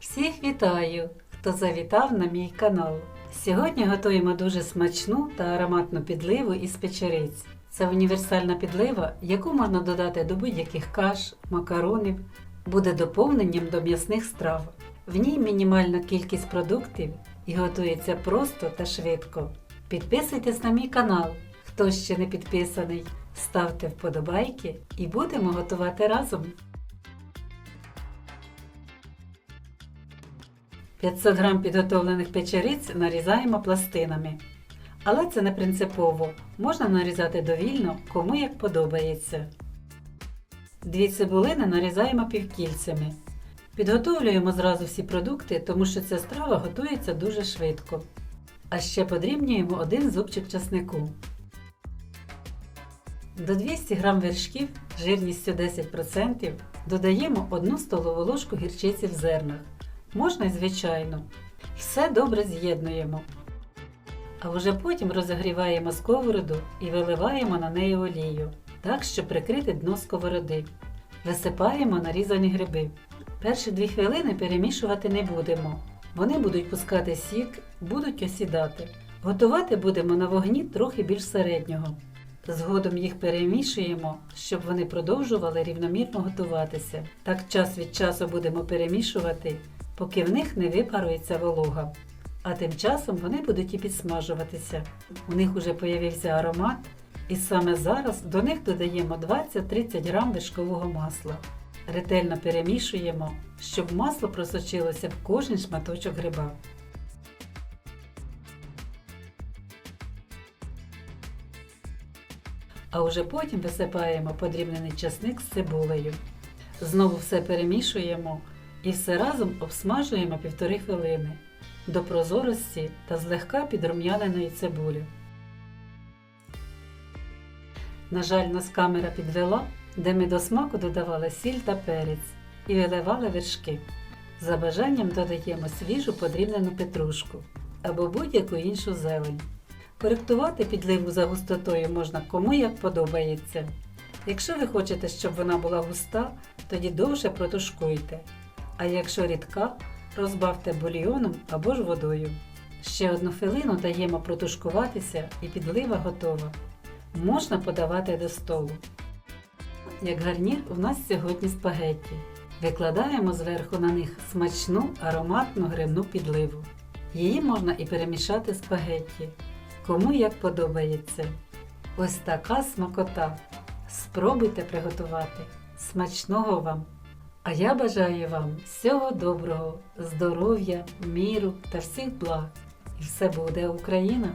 Всіх вітаю, хто завітав на мій канал. Сьогодні готуємо дуже смачну та ароматну підливу із печериць. Це універсальна підлива, яку можна додати до будь-яких каш, макаронів, буде доповненням до м'ясних страв. В ній мінімальна кількість продуктів і готується просто та швидко. Підписуйтесь на мій канал, хто ще не підписаний, ставте вподобайки і будемо готувати разом. 500 г підготовлених печериць нарізаємо пластинами. Але це не принципово, можна нарізати довільно, кому як подобається. Дві цибулини нарізаємо півкільцями. Підготовлюємо зразу всі продукти, тому що ця страва готується дуже швидко. А ще подрібнюємо один зубчик часнику. До 200 г вершків жирністю 10% додаємо 1 столову ложку гірчиці в зернах. Можна й звичайно. Все добре з'єднуємо. А вже потім розігріваємо сковороду і виливаємо на неї олію, так, щоб прикрити дно сковороди. Висипаємо нарізані гриби. Перші 2 хвилини перемішувати не будемо. Вони будуть пускати сік, будуть осідати. Готувати будемо на вогні трохи більш середнього. Згодом їх перемішуємо, щоб вони продовжували рівномірно готуватися. Так час від часу будемо перемішувати, поки в них не випарується волога. А тим часом вони будуть і підсмажуватися. У них уже появився аромат, і саме зараз до них додаємо 20-30 грам вершкового масла. Ретельно перемішуємо, щоб масло просочилося в кожен шматочок гриба. А вже потім висипаємо подрібнений часник з цибулею. Знову все перемішуємо і все разом обсмажуємо півтори хвилини до прозорості та злегка підрум'яненої цибулі. На жаль, нас камера підвела, де ми до смаку додавали сіль та перець і виливали вершки. За бажанням додаємо свіжу подрібнену петрушку або будь-яку іншу зелень. Коректувати підливу за густотою можна кому як подобається. Якщо ви хочете, щоб вона була густа, тоді довше протушкуйте. А якщо рідка, розбавте бульйоном або ж водою. Ще одну хвилину даємо протушкуватися і підлива готова. Можна подавати до столу. Як гарнір у нас сьогодні спагетті. Викладаємо зверху на них смачну ароматну грибну підливу. Її можна і перемішати спагетті. Кому як подобається. Ось така смакота. Спробуйте приготувати. Смачного вам! А я бажаю вам всього доброго, здоров'я, міру та всіх благ. І все буде Україна!